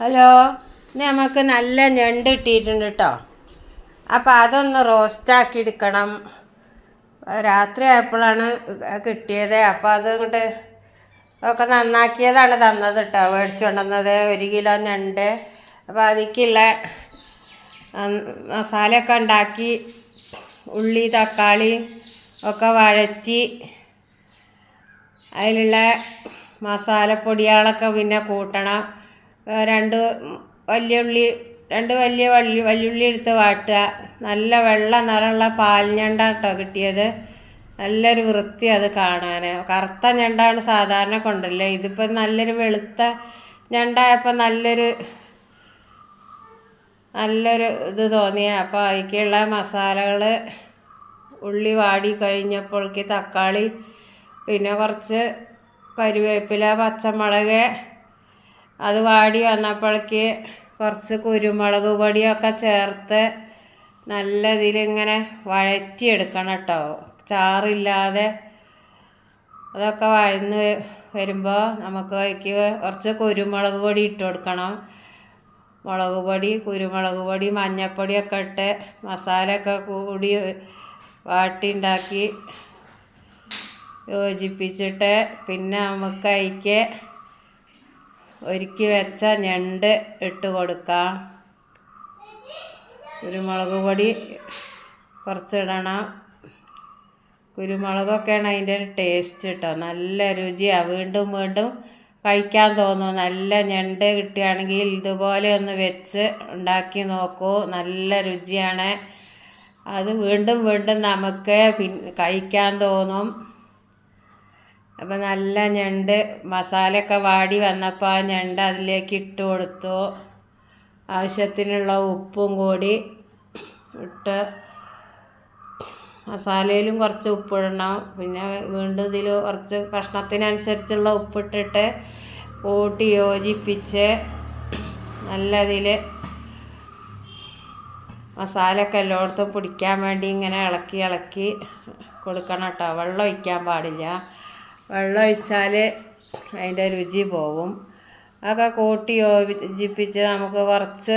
Hello നമുക്ക് നല്ല ഞണ്ട് കിട്ടിയിട്ടുണ്ട് കേട്ടോ അപ്പോൾ അതൊന്ന് റോസ്റ്റാക്കി എടുക്കണം. രാത്രി ആയപ്പോഴാണ് കിട്ടിയത്. അപ്പോൾ അത് ഇങ്ങോട്ട് ഒക്കെ നന്നാക്കിയതാണ് തന്നത് കേട്ടോ മേടിച്ചു കൊണ്ടുവന്നത് ഒരു കിലോ ഞണ്ട്. അപ്പോൾ അതിക്കുള്ള മസാലയൊക്കെ ഉണ്ടാക്കി ഉള്ളി തക്കാളി ഒക്കെ വഴറ്റി അതിലുള്ള മസാലപ്പൊടികളൊക്കെ പിന്നെ കൂട്ടണം. രണ്ട് വലിയ ഉള്ളി രണ്ട് വലിയ വള്ളി വല്യുള്ളി എടുത്ത് വാട്ടുക. നല്ല വെള്ള നിറമുള്ള പാൽഞ്ഞണ്ട കേട്ടോ കിട്ടിയത്. നല്ലൊരു വൃത്തി അത് കാണാൻ കറുത്ത ഞണ്ടാണ് സാധാരണ കൊണ്ടല്ലേ ഇതിപ്പോൾ നല്ലൊരു വെളുത്ത ഞണ്ടായപ്പോൾ നല്ലൊരു നല്ലൊരു ഇത് തോന്നിയ. അപ്പോൾ അതിലേക്കുള്ള മസാലകൾ ഉള്ളി വാടി കഴിഞ്ഞപ്പോഴേക്ക് തക്കാളി പിന്നെ കുറച്ച് കരുവേപ്പില പച്ചമുളക് അത് വാടി വന്നപ്പോഴേക്ക് കുറച്ച് കുരുമുളക് പൊടിയൊക്കെ ചേർത്ത് നല്ല ഇതിലിങ്ങനെ വഴറ്റിയെടുക്കണം കേട്ടോ. ചാറില്ലാതെ അതൊക്കെ വഴന്ന് വരുമ്പോൾ നമുക്ക് കുറച്ച് കുരുമുളക് പൊടി ഇട്ട് കൊടുക്കണം. മുളക് പൊടി കുരുമുളക് പൊടി മഞ്ഞൾപ്പൊടിയൊക്കെ ഇട്ട് മസാലയൊക്കെ കൂടി വാട്ടി ഉണ്ടാക്കി യോജിപ്പിച്ചിട്ട് പിന്നെ നമുക്ക് അതിലേക്ക് ഒരുക്കി വെച്ച ഞണ്ട് ഇട്ട് കൊടുക്കാം. കുരുമുളക് പൊടി കുറച്ചിടണം. കുരുമുളകൊക്കെയാണ് അതിന്റെ ഒരു ടേസ്റ്റ് കേട്ടോ നല്ല രുചിയാണ് വീണ്ടും വീണ്ടും കഴിക്കാൻ തോന്നും നല്ല ഞണ്ട് കിട്ടുകയാണെങ്കിൽ ഇതുപോലെ ഒന്ന് വെച്ച് ഉണ്ടാക്കി നോക്കൂ. നല്ല രുചിയാണ്. അത് വീണ്ടും വീണ്ടും നമുക്ക് പിന്നെ കഴിക്കാൻ തോന്നും. അപ്പം നല്ല ഞണ്ട് മസാലയൊക്കെ വാടി വന്നപ്പോൾ ആ ഞണ്ട് അതിലേക്ക് ഇട്ട് കൊടുത്തു. ആവശ്യത്തിനുള്ള ഉപ്പും കൂടി ഇട്ട് മസാലയിലും കുറച്ച് ഉപ്പിടണം. പിന്നെ വീണ്ടും ഇതിൽ കുറച്ച് കഷ്ണത്തിനനുസരിച്ചുള്ള ഉപ്പിട്ടിട്ട് കൂട്ടി യോജിപ്പിച്ച് നല്ല ഇതിൽ മസാലയൊക്കെ എല്ലായിടത്തും പിടിക്കാൻ വേണ്ടി ഇങ്ങനെ ഇളക്കി ഇളക്കി കൊടുക്കണം കേട്ടോ. വെള്ളം ഒഴിക്കാൻ പാടില്ല. വെള്ളം ഒഴിച്ചാൽ അതിന്റെ രുചി പോവും. അതൊക്കെ കൂട്ടി യോജിപ്പിച്ച് നമുക്ക് കുറച്ച്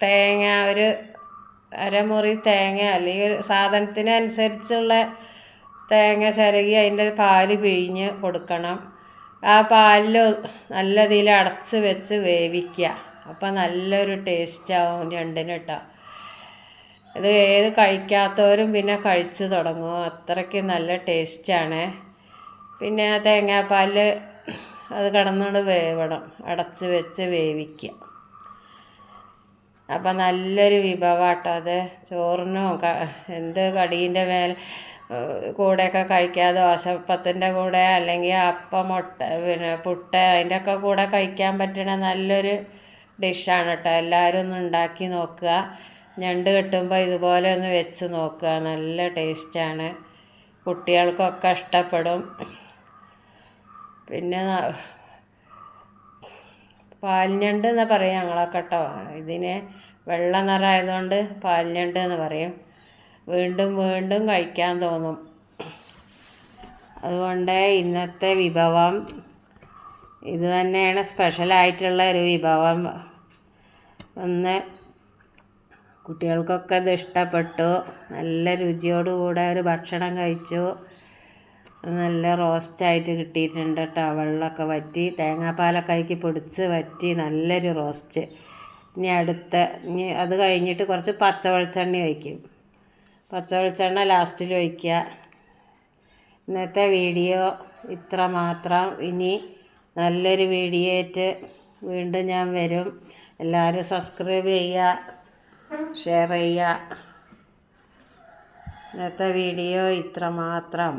തേങ്ങ ഒരു അരമുറി തേങ്ങ അല്ലെങ്കിൽ സാധനത്തിനനുസരിച്ചുള്ള തേങ്ങ ചിരകി അതിന്റെ പാൽ പിഴിഞ്ഞ് കൊടുക്കണം. ആ പാലിൽ നല്ല ഇതിൽ അടച്ച് വെച്ച് വേവിക്കുക. അപ്പം നല്ലൊരു ടേസ്റ്റാവും ഞണ്ടിന് കേട്ടോ ഇത് ഏത് കഴിക്കാത്തവരും പിന്നെ കഴിച്ചു തുടങ്ങും. അത്രയ്ക്ക് നല്ല ടേസ്റ്റാണ് പിന്നെ ആ തേങ്ങാപ്പാലിൽ അത് കിടന്നുകൊണ്ട് വേവണം. അടച്ച് വെച്ച് വേവിക്കുക അപ്പം നല്ലൊരു വിഭവമാട്ടോ അത്. ചോറിനും എന്ത് കടീന്റെ മേൽ കൂടെയൊക്കെ കഴിക്കുക ദോശപ്പത്തിന്റെ കൂടെ അല്ലെങ്കിൽ അപ്പം മുട്ട പിന്നെ പുട്ട് അതിന്റെ ഒക്കെ കൂടെ കഴിക്കാൻ പറ്റണ നല്ലൊരു ഡിഷാണ് കേട്ടോ എല്ലാവരും ഒന്ന് ഉണ്ടാക്കി നോക്കുക ഞണ്ട് കിട്ടുമ്പോൾ ഇതുപോലെ ഒന്ന് വെച്ച് നോക്കുക നല്ല ടേസ്റ്റാണ്. കുട്ടികൾക്കൊക്കെ ഇഷ്ടപ്പെടും. പിന്നെ പാൽഞണ്ട് എന്ന് പറയും ഞങ്ങളൊക്കെ കേട്ടോ ഇതിന് വെള്ള നിറമായതുകൊണ്ട് പാൽഞണ്ട് എന്ന് പറയും. വീണ്ടും വീണ്ടും കഴിക്കാൻ തോന്നും. അതുകൊണ്ട് ഇന്നത്തെ വിഭവം ഇത് തന്നെയാണ്. സ്പെഷ്യലായിട്ടുള്ള ഒരു വിഭവം. ഒന്ന് കുട്ടികൾക്കൊക്കെ ഇത് ഇഷ്ടപ്പെട്ടു. നല്ല രുചിയോടുകൂടെ ഒരു ഭക്ഷണം കഴിച്ചു. നല്ല റോസ്റ്റായിട്ട് കിട്ടിയിട്ടുണ്ട് കേട്ടോ. വെള്ളമൊക്കെ വറ്റി തേങ്ങാപ്പാലൊക്കെ അതിലേക്ക് പൊടിച്ച് വറ്റി നല്ലൊരു റോസ്റ്റ് ഇനി അടുത്ത ഇനി അത് കഴിഞ്ഞിട്ട് കുറച്ച് പച്ച വെളിച്ചെണ്ണ ഒഴിക്കും. പച്ച വെളിച്ചെണ്ണ ലാസ്റ്റിൽ ഒഴിക്കുക. ഇന്നത്തെ വീഡിയോ ഇത്ര മാത്രം. ഇനി നല്ലൊരു വീഡിയോ ആയിട്ട് വീണ്ടും ഞാൻ വരും. എല്ലാവരും സബ്സ്ക്രൈബ് ചെയ്യുക ഷെയർ ചെയ്യുക. ഇന്നത്തെ വീഡിയോ ഇത്ര മാത്രം.